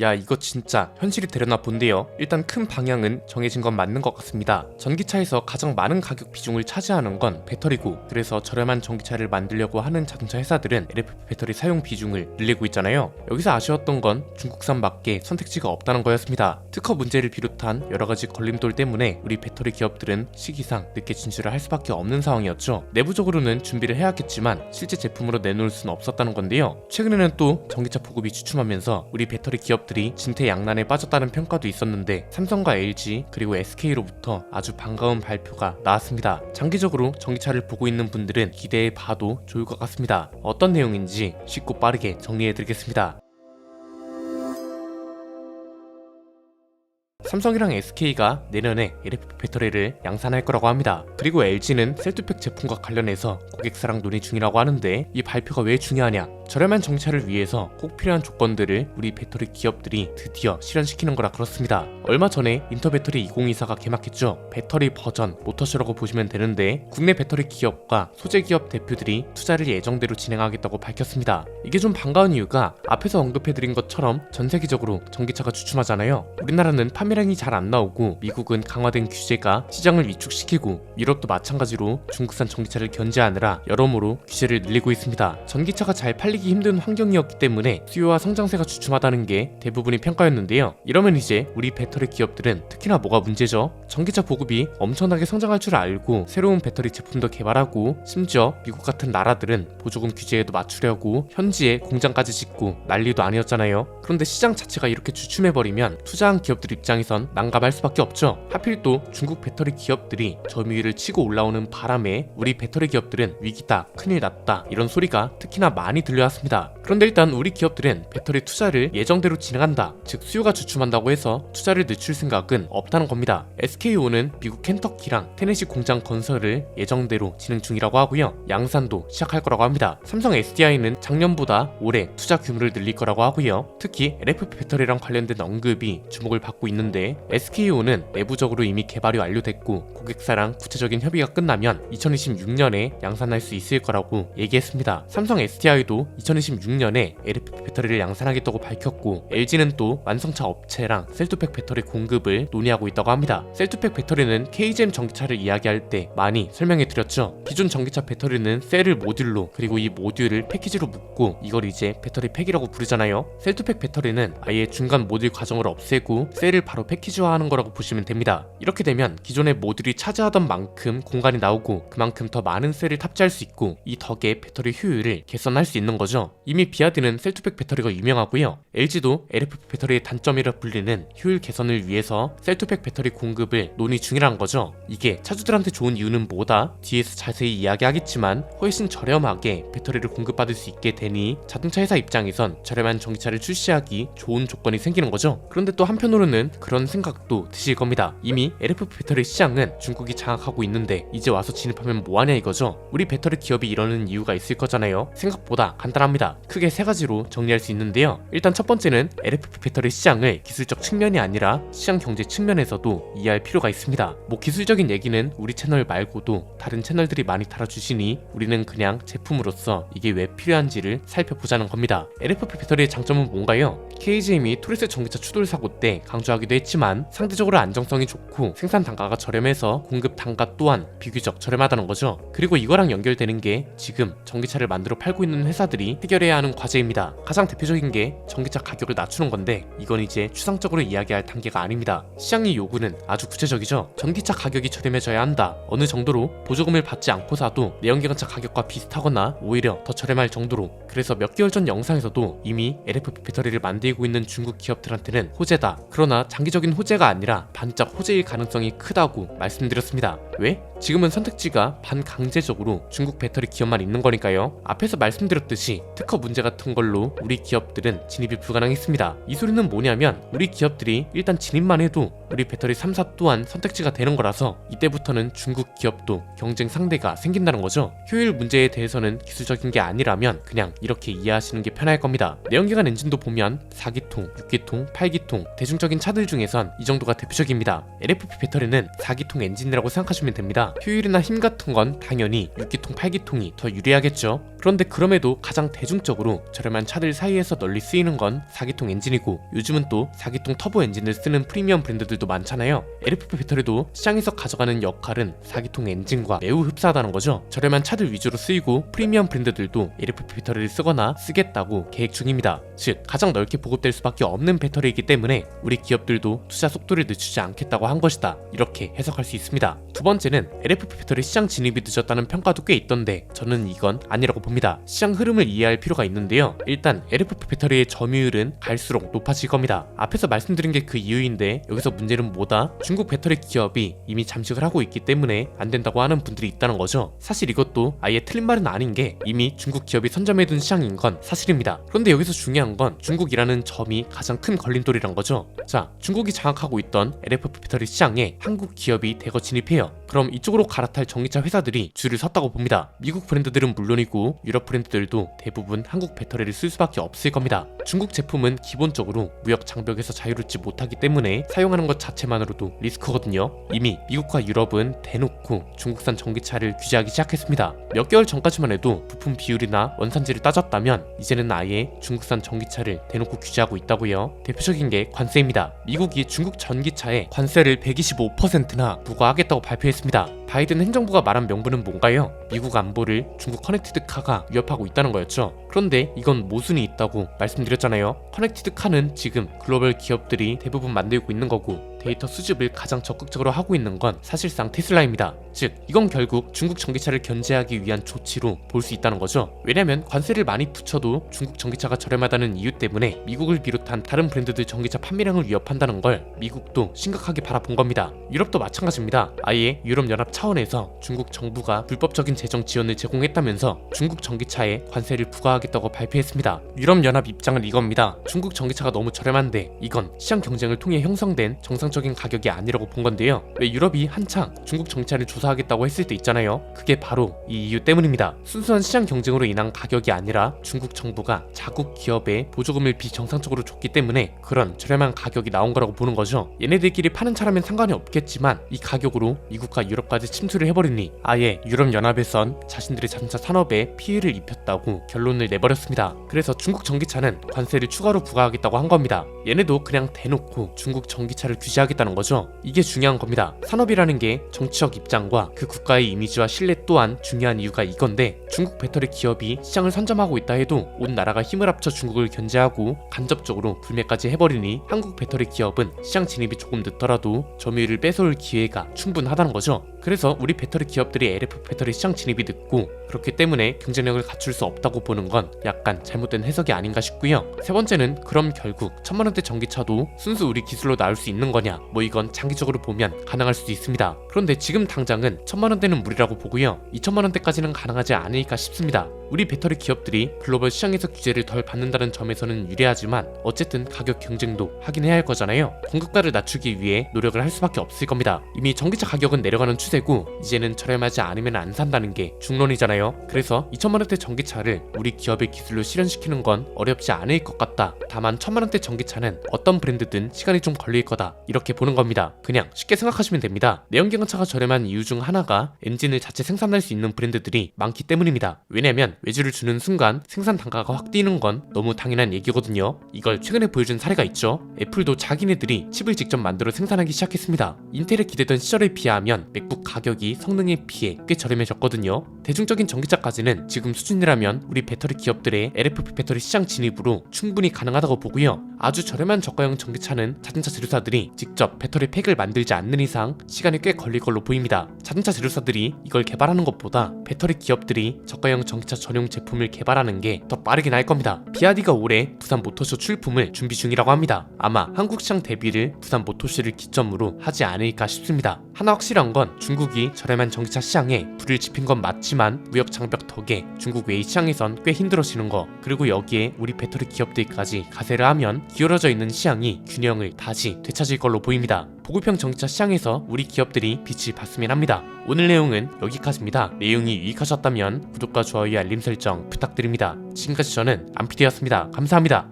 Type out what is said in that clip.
야 이거 진짜 현실이 되려나 본데요. 일단 큰 방향은 정해진 건 맞는 것 같습니다. 전기차에서 가장 많은 가격 비중을 차지하는 건 배터리고 그래서 저렴한 전기차를 만들려고 하는 자동차 회사들은 LFP 배터리 사용 비중을 늘리고 있잖아요. 여기서 아쉬웠던 건 중국산밖에 선택지가 없다는 거였습니다. 특허 문제를 비롯한 여러 가지 걸림돌 때문에 우리 배터리 기업들은 시기상 늦게 진출을 할 수밖에 없는 상황이었죠. 내부적으로는 준비를 해야겠지만 실제 제품으로 내놓을 수는 없었다는 건데요. 최근에는 또 전기차 보급이 주춤하면서 우리 배터리 기업 기업들이 진퇴양난에 빠졌다는 평가도 있었는데 삼성과 LG 그리고 SK로부터 아주 반가운 발표가 나왔습니다. 장기적으로 전기차를 보고 있는 분들은 기대해 봐도 좋을 것 같습니다. 어떤 내용인지 쉽고 빠르게 정리해드리겠습니다. 삼성이랑 SK가 내년에 LFP 배터리를 양산할 거라고 합니다. 그리고 LG는 셀투팩 제품과 관련해서 고객사랑 논의 중이라고 하는데 이 발표가 왜 중요하냐? 저렴한 정차를 위해서 꼭 필요한 조건들을 우리 배터리 기업들이 드디어 실현시키는 거라 그렇습니다. 얼마 전에 인터배터리 2024가 개막했죠. 배터리 버전 모터쇼라고 보시면 되는데 국내 배터리 기업과 소재 기업 대표들이 투자를 예정대로 진행하겠다고 밝혔습니다. 이게 좀 반가운 이유가 앞에서 언급해드린 것처럼 전 세계적으로 전기차가 주춤하잖아요. 우리나라는 판매량이 잘 안 나오고 미국은 강화된 규제가 시장을 위축시키고 유럽도 마찬가지로 중국산 전기차를 견제하느라 여러모로 규제를 늘리고 있습니다. 전기차가 잘 팔리 기 힘든 환경이었기 때문에 수요와 성장세가 주춤하다는 게 대부분이 평가였는데요. 이러면 이제 우리 배터리 기업들은 특히나 뭐가 문제죠? 전기차 보급이 엄청나게 성장할 줄 알고 새로운 배터리 제품도 개발하고 심지어 미국 같은 나라들은 보조금 규제에도 맞추려고 현지에 공장까지 짓고 난리도 아니었잖아요. 그런데 시장 자체가 이렇게 주춤해버리면 투자한 기업들 입장에선 난감할 수밖에 없죠. 하필 또 중국 배터리 기업들이 점유율을 치고 올라오는 바람에 우리 배터리 기업들은 위기다, 큰일 났다 이런 소리가 특히나 많이 들려 왔습니다. 그런데 일단 우리 기업들은 배터리 투자를 예정대로 진행한다, 즉 수요가 주춤한다고 해서 투자를 늦출 생각은 없다는 겁니다. SKO는 미국 켄터키랑 테네시 공장 건설을 예정대로 진행 중이라고 하고요. 양산도 시작할 거라고 합니다. 삼성 SDI는 작년보다 올해 투자 규모를 늘릴 거라고 하고요. 특히 LFP 배터리랑 관련된 언급이 주목을 받고 있는데 SKO는 내부적으로 이미 개발이 완료됐고 고객사랑 구체적인 협의가 끝나면 2026년에 양산할 수 있을 거라고 얘기했습니다. 삼성 SDI도 2026년에 LFP 배터리를 양산하겠다고 밝혔고 LG는 또 완성차 업체랑 셀투팩 배터리 공급을 논의하고 있다고 합니다. 셀투팩 배터리는 KGM 전기차를 이야기할 때 많이 설명해 드렸죠. 기존 전기차 배터리는 셀을 모듈로 그리고 이 모듈을 패키지로 묶고 이걸 이제 배터리 팩이라고 부르잖아요. 셀투팩 배터리는 아예 중간 모듈 과정을 없애고 셀을 바로 패키지화하는 거라고 보시면 됩니다. 이렇게 되면 기존의 모듈이 차지하던 만큼 공간이 나오고 그만큼 더 많은 셀을 탑재할 수 있고 이 덕에 배터리 효율을 개선할 수 있는 거죠. 이미 비아드는 셀투팩 배터리가 유명하고요. LG도 LFP 배터리의 단점이라 불리는 효율 개선을 위해서 셀투팩 배터리 공급을 논의 중이라는 거죠. 이게 차주들한테 좋은 이유는 뭐다? 뒤에서 자세히 이야기하겠지만 훨씬 저렴하게 배터리를 공급받을 수 있게 되니 자동차 회사 입장에선 저렴한 전기차를 출시하기 좋은 조건이 생기는 거죠. 그런데 또 한편으로는 그런 생각도 드실 겁니다. 이미 LFP 배터리 시장은 중국이 장악하고 있는데 이제 와서 진입하면 뭐하냐 이거죠. 우리 배터리 기업이 이러는 이유가 있을 거잖아요. 생각보다 간 단합니다. 크게 세 가지로 정리할 수 있는데요. 일단 첫 번째는 LFP 배터리 시장을 기술적 측면이 아니라 시장 경제 측면에서도 이해할 필요가 있습니다. 뭐 기술적인 얘기는 우리 채널 말고도 다른 채널들이 많이 달아주시니 우리는 그냥 제품으로서 이게 왜 필요한지를 살펴보자는 겁니다. LFP 배터리의 장점은 뭔가요? KGM이 토리스 전기차 추돌 사고 때 강조하기도 했지만 상대적으로 안정성이 좋고 생산 단가가 저렴해서 공급 단가 또한 비교적 저렴하다는 거죠. 그리고 이거랑 연결되는 게 지금 전기차를 만들어 팔고 있는 회사들이 해결해야 하는 과제입니다. 가장 대표적인 게 전기차 가격을 낮추는 건데 이건 이제 추상적으로 이야기할 단계가 아닙니다. 시장의 요구는 아주 구체적이죠. 전기차 가격이 저렴해져야 한다. 어느 정도로 보조금을 받지 않고 사도 내연기관차 가격과 비슷하거나 오히려 더 저렴할 정도로 그래서 몇 개월 전 영상에서도 이미 LFP 배터리를 만들고 있는 중국 기업들한테는 호재다. 그러나 장기적인 호재가 아니라 반짝 호재일 가능성이 크다고 말씀드렸습니다. 왜? 지금은 선택지가 반강제적으로 중국 배터리 기업만 있는 거니까요. 앞에서 말씀드렸듯이 특허 문제 같은 걸로 우리 기업들은 진입이 불가능했습니다. 이 소리는 뭐냐면 우리 기업들이 일단 진입만 해도 우리 배터리 3사 또한 선택지가 되는 거라서 이때부터는 중국 기업도 경쟁 상대가 생긴다는 거죠. 효율 문제에 대해서는 기술적인 게 아니라면 그냥 이렇게 이해하시는 게 편할 겁니다. 내연기관 엔진도 보면 4기통, 6기통, 8기통 대중적인 차들 중에선 이 정도가 대표적입니다. LFP 배터리는 4기통 엔진이라고 생각하시면 됩니다. 효율이나 힘 같은 건 당연히 6기통, 8기통이 더 유리하겠죠. 그런데 그럼에도 가장 대중적으로 저렴한 차들 사이에서 널리 쓰이는 건 4기통 엔진이고 요즘은 또 4기통 터보 엔진을 쓰는 프리미엄 브랜드들도 많잖아요. LFP 배터리도 시장에서 가져가는 역할은 4기통 엔진과 매우 흡사하다는 거죠. 저렴한 차들 위주로 쓰이고 프리미엄 브랜드들도 LFP 배터리를 쓰거나 쓰겠다고 계획 중입니다. 즉 가장 넓게 보급될 수밖에 없는 배터리이기 때문에 우리 기업들도 투자 속도를 늦추지 않겠다고 한 것이다. 이렇게 해석할 수 있습니다. 두 번째는 LFP 배터리 시장 진입이 늦었다는 평가도 꽤 있던데 저는 이건 아니라고 봅니다. 시장 흐름을 이해할 필요가 있는데요. 일단 LFP 배터리의 점유율은 갈수록 높아질 겁니다. 앞에서 말씀드린 게 그 이유인데 여기서 문제는 뭐다? 중국 배터리 기업이 이미 잠식을 하고 있기 때문에 안 된다고 하는 분들이 있다는 거죠. 사실 이것도 아예 틀린 말은 아닌 게 이미 중국 기업이 선점해둔 시장인 건 사실입니다. 그런데 여기서 중요한 건 중국이라는 점이 가장 큰 걸림돌이란 거죠. 자, 중국이 장악하고 있던 LFP 배터리 시장에 한국 기업이 대거 진입해요. 그럼 이쪽으로 갈아탈 전기차 회사들이 줄을 섰다고 봅니다. 미국 브랜드들은 물론이고 유럽 브랜드들도 대부분 한국 배터리를 쓸 수밖에 없을 겁니다. 중국 제품은 기본적으로 무역 장벽에서 자유롭지 못하기 때문에 사용하는 것 자체만으로도 리스크거든요. 이미 미국과 유럽은 대놓고 중국산 전기차를 규제하기 시작했습니다. 몇 개월 전까지만 해도 부품 비율이나 원산지를 따졌다면 이제는 아예 중국산 전기차를 대놓고 규제하고 있다고요. 대표적인 게 관세입니다. 미국이 중국 전기차에 관세를 125%나 부과하겠다고 발표했습니다. 하겠습니다. 바이든 행정부가 말한 명분은 뭔가요? 미국 안보를 중국 커넥티드 카가 위협하고 있다는 거였죠. 그런데 이건 모순이 있다고 말씀드렸잖아요. 커넥티드 카는 지금 글로벌 기업들이 대부분 만들고 있는 거고 데이터 수집을 가장 적극적으로 하고 있는 건 사실상 테슬라입니다. 즉, 이건 결국 중국 전기차를 견제하기 위한 조치로 볼 수 있다는 거죠. 왜냐면 관세를 많이 붙여도 중국 전기차가 저렴하다는 이유 때문에 미국을 비롯한 다른 브랜드들 전기차 판매량을 위협한다는 걸 미국도 심각하게 바라본 겁니다. 유럽도 마찬가지입니다. 아예 유럽 연합 차원에서 중국 정부가 불법적인 재정 지원을 제공했다면서 중국 전기차에 관세를 부과하겠다고 발표했습니다. 유럽 연합 입장은 이겁니다. 중국 전기차가 너무 저렴한데 이건 시장 경쟁을 통해 형성된 정상적인 가격이 아니라고 본 건데요. 왜 유럽이 한창 중국 전기차를 조사하겠다고 했을 때 있잖아요. 그게 바로 이 이유 때문입니다. 순수한 시장 경쟁으로 인한 가격이 아니라 중국 정부가 자국 기업에 보조금을 비정상적으로 줬기 때문에 그런 저렴한 가격이 나온 거라고 보는 거죠. 얘네들끼리 파는 차라면 상관이 없겠지만 이 가격으로 미국과 유럽까지 침투를 해버리니 아예 유럽 연합에선 자신들의 자동차 산업에 피해를 입혔다고 결론을 내버렸습니다. 그래서 중국 전기차는 관세를 추가로 부과하겠다고 한 겁니다. 얘네도 그냥 대놓고 중국 전기차를 규제하겠다는 거죠. 이게 중요한 겁니다. 산업이라는 게 정치적 입장과 그 국가의 이미지와 신뢰 또한 중요한 이유가 이건데 중국 배터리 기업이 시장을 선점하고 있다 해도 온 나라가 힘을 합쳐 중국을 견제하고 간접적으로 불매까지 해버리니 한국 배터리 기업은 시장 진입이 조금 늦더라도 점유율을 뺏어올 기회가 충분하다는 거죠. 그래서 우리 배터리 기업들이 LF 배터리 시장 진입이 늦고 그렇기 때문에 경쟁력을 갖출 수 없다고 보는 건 약간 잘못된 해석이 아닌가 싶고요. 세 번째는 그럼 결국 천만 원대 전기차도 순수 우리 기술로 나올 수 있는 거냐? 뭐 이건 장기적으로 보면 가능할 수도 있습니다. 그런데 지금 당장은 천만 원대는 무리라고 보고요. 2천만 원대까지는 가능하지 않을까 싶습니다. 우리 배터리 기업들이 글로벌 시장에서 규제를 덜 받는다는 점에서는 유리하지만 어쨌든 가격 경쟁도 하긴 해야 할 거잖아요. 공급가를 낮추기 위해 노력을 할 수밖에 없을 겁니다. 이미 전기차 가격은 내려가는 추세고 이제는 저렴하지 않으면 안 산다는 게 중론이잖아요. 그래서 2천만 원대 전기차를 우리 기업의 기술로 실현시키는 건 어렵지 않을 것 같다. 다만 천만 원대 전기차는 어떤 브랜드든 시간이 좀 걸릴 거다. 이렇게 보는 겁니다. 그냥 쉽게 생각하시면 됩니다. 내연기관차가 저렴한 이유 중 하나가 엔진을 자체 생산할 수 있는 브랜드들이 많기 때문입니다. 왜냐면 외주를 주는 순간 생산 단가가 확 뛰는 건 너무 당연한 얘기거든요. 이걸 최근에 보여준 사례가 있죠. 애플도 자기네들이 칩을 직접 만들어 생산하기 시작했습니다. 인텔에 기대던 시절에 비하면 맥북 가격이 성능에 비해 꽤 저렴해졌거든요. 대중적인 전기차까지는 지금 수준이라면 우리 배터리 기업들의 LFP 배터리 시장 진입으로 충분히 가능하다고 보고요. 아주 저렴한 저가형 전기차는 자동차 제조사들이 직접 배터리 팩을 만들지 않는 이상 시간이 꽤 걸릴 걸로 보입니다. 자동차 제조사들이 이걸 개발하는 것보다 배터리 기업들이 저가형 전기차 전용 제품을 개발하는 게 더 빠르긴 할 겁니다. 비아디가 올해 부산 모터쇼 출품을 준비 중이라고 합니다. 아마 한국 시장 대비를 부산 모터쇼를 기점으로 하지 않을까 싶습니다. 하나 확실한 건 중국이 저렴한 전기차 시장에 불을 지핀 건 맞지만 무역 장벽 덕에 중국 외의 시장에선 꽤 힘들어지는 거 그리고 여기에 우리 배터리 기업들까지 가세를 하면 기울어져 있는 시장이 균형을 다시 되찾을 걸로 보입니다. 보급형 전기차 시장에서 우리 기업들이 빛을 봤으면 합니다. 오늘 내용은 여기까지입니다. 내용이 유익하셨다면 구독과 좋아요 알림 설정 부탁드립니다. 지금까지 저는 안피디였습니다. 감사합니다.